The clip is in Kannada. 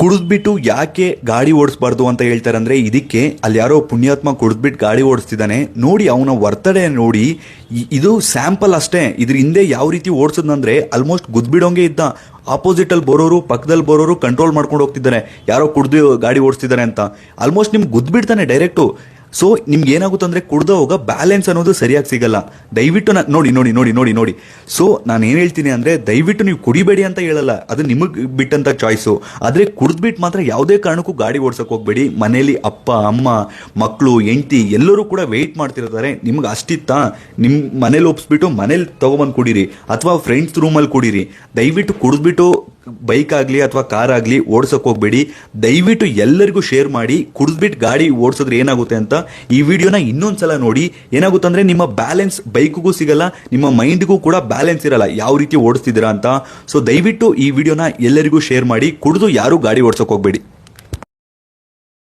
ಕುಡಿದ್ಬಿಟ್ಟು ಯಾಕೆ ಗಾಡಿ ಓಡಿಸ್ಬಾರ್ದು ಅಂತ ಹೇಳ್ತಾರೆ ಅಂದರೆ ಇದಕ್ಕೆ ಅಲ್ಲಿ ಯಾರೋ ಪುಣ್ಯಾತ್ಮ ಕುಡಿದ್ಬಿಟ್ಟು ಗಾಡಿ ಓಡಿಸ್ತಿದ್ದಾನೆ. ನೋಡಿ ಅವನ ವರ್ತಡೆ ನೋಡಿ ಇದು ಸ್ಯಾಂಪಲ್ ಅಷ್ಟೇ. ಇದ್ರ ಹಿಂದೆ ಯಾವ ರೀತಿ ಓಡಿಸೋದಂದ್ರೆ ಆಲ್ಮೋಸ್ಟ್ ಗುದ್ಬಿಡೋಂಗೆ ಇದ್ದ. ಆಪೋಸಿಟ್ ಅಲ್ಲಿ ಬರೋರು, ಪಕ್ಕದಲ್ಲಿ ಬರೋರು ಕಂಟ್ರೋಲ್ ಮಾಡ್ಕೊಂಡು ಹೋಗ್ತಿದ್ದಾರೆ. ಯಾರೋ ಕುಡ್ದು ಗಾಡಿ ಓಡಿಸ್ತಿದ್ದಾರೆ ಅಂತ. ಆಲ್ಮೋಸ್ಟ್ ನಿಮ್ಗೆ ಗುದ್ಬಿಡ್ತಾನೆ ಡೈರೆಕ್ಟು ಸೊ ನಿಮ್ಗೆ ಏನಾಗುತ್ತೆ ಅಂದ್ರೆ ಕುಡ್ದು ಹೋಗ ಬ್ಯಾಲೆನ್ಸ್ ಅನ್ನೋದು ಸರಿಯಾಗಿ ಸಿಗಲ್ಲ. ದಯವಿಟ್ಟು ನಾನು ನೋಡಿ ನೋಡಿ ನೋಡಿ ನೋಡಿ ನೋಡಿ. ಸೊ ನಾನು ಏನು ಹೇಳ್ತೀನಿ ಅಂದ್ರೆ ದಯವಿಟ್ಟು ನೀವು ಕುಡಿಬೇಡಿ ಅಂತ ಹೇಳಲ್ಲ. ಅದು ನಿಮಗೆ ಬಿಟ್ಟಂತ ಚಾಯ್ಸು ಆದ್ರೆ ಕುಡಿದ್ಬಿಟ್ಟು ಮಾತ್ರ ಯಾವುದೇ ಕಾರಣಕ್ಕೂ ಗಾಡಿ ಓಡಿಸೋಕೆ ಹೋಗ್ಬೇಡಿ. ಮನೇಲಿ ಅಪ್ಪ, ಅಮ್ಮ ಮಕ್ಕಳು ಹೆಂಡತಿ ಎಲ್ಲರೂ ಕೂಡ ವೆಯ್ಟ್ ಮಾಡ್ತಿರ್ತಾರೆ. ನಿಮ್ಗೆ ಅಷ್ಟಿತ್ತಾ ನಿಮ್ಮ ಮನೇಲಿ ಒಪ್ಸ್ಬಿಟ್ಟು ಮನೇಲಿ ತಗೊಬಂದು ಕುಡೀರಿ. ಅಥವಾ ಫ್ರೆಂಡ್ಸ್ ರೂಮಲ್ಲಿ ಕುಡೀರಿ. ದಯವಿಟ್ಟು ಕುಡಿದ್ಬಿಟ್ಟು ಬೈಕ್ ಆಗಲಿ ಅಥವಾ ಕಾರ್ ಆಗಲಿ ಓಡಿಸೋಕೆ ಹೋಗಬೇಡಿ. ದಯವಿಟ್ಟು ಎಲ್ಲರಿಗೂ ಶೇರ್ ಮಾಡಿ ಕುಡಿದ್ಬಿಟ್ಟು ಗಾಡಿ ಓಡಿಸಿದ್ರೆ ಏನಾಗುತ್ತೆ ಅಂತ ಈ ವಿಡಿಯೋನ ಇನ್ನೊಂದ್ಸಲ ನೋಡಿ. ಏನಾಗುತ್ತೆ ಅಂದ್ರೆ ನಿಮ್ಮ ಬ್ಯಾಲೆನ್ಸ್ ಬೈಕ್ಗೂ ಸಿಗಲ್ಲ, ನಿಮ್ಮ ಮೈಂಡ್ಗೂ ಕೂಡ ಬ್ಯಾಲೆನ್ಸ್ ಇರಲ್ಲ ಯಾವ ರೀತಿ ಓಡಿಸ್ತಿದ್ದೀರಾ ಅಂತ. ಸೊ ದಯವಿಟ್ಟು ಈ ವಿಡಿಯೋನ ಎಲ್ಲರಿಗೂ ಶೇರ್ ಮಾಡಿ, ಕುಡಿದು ಯಾರು ಗಾಡಿ ಓಡಿಸೋಕೆ ಹೋಗ್ಬೇಡಿ.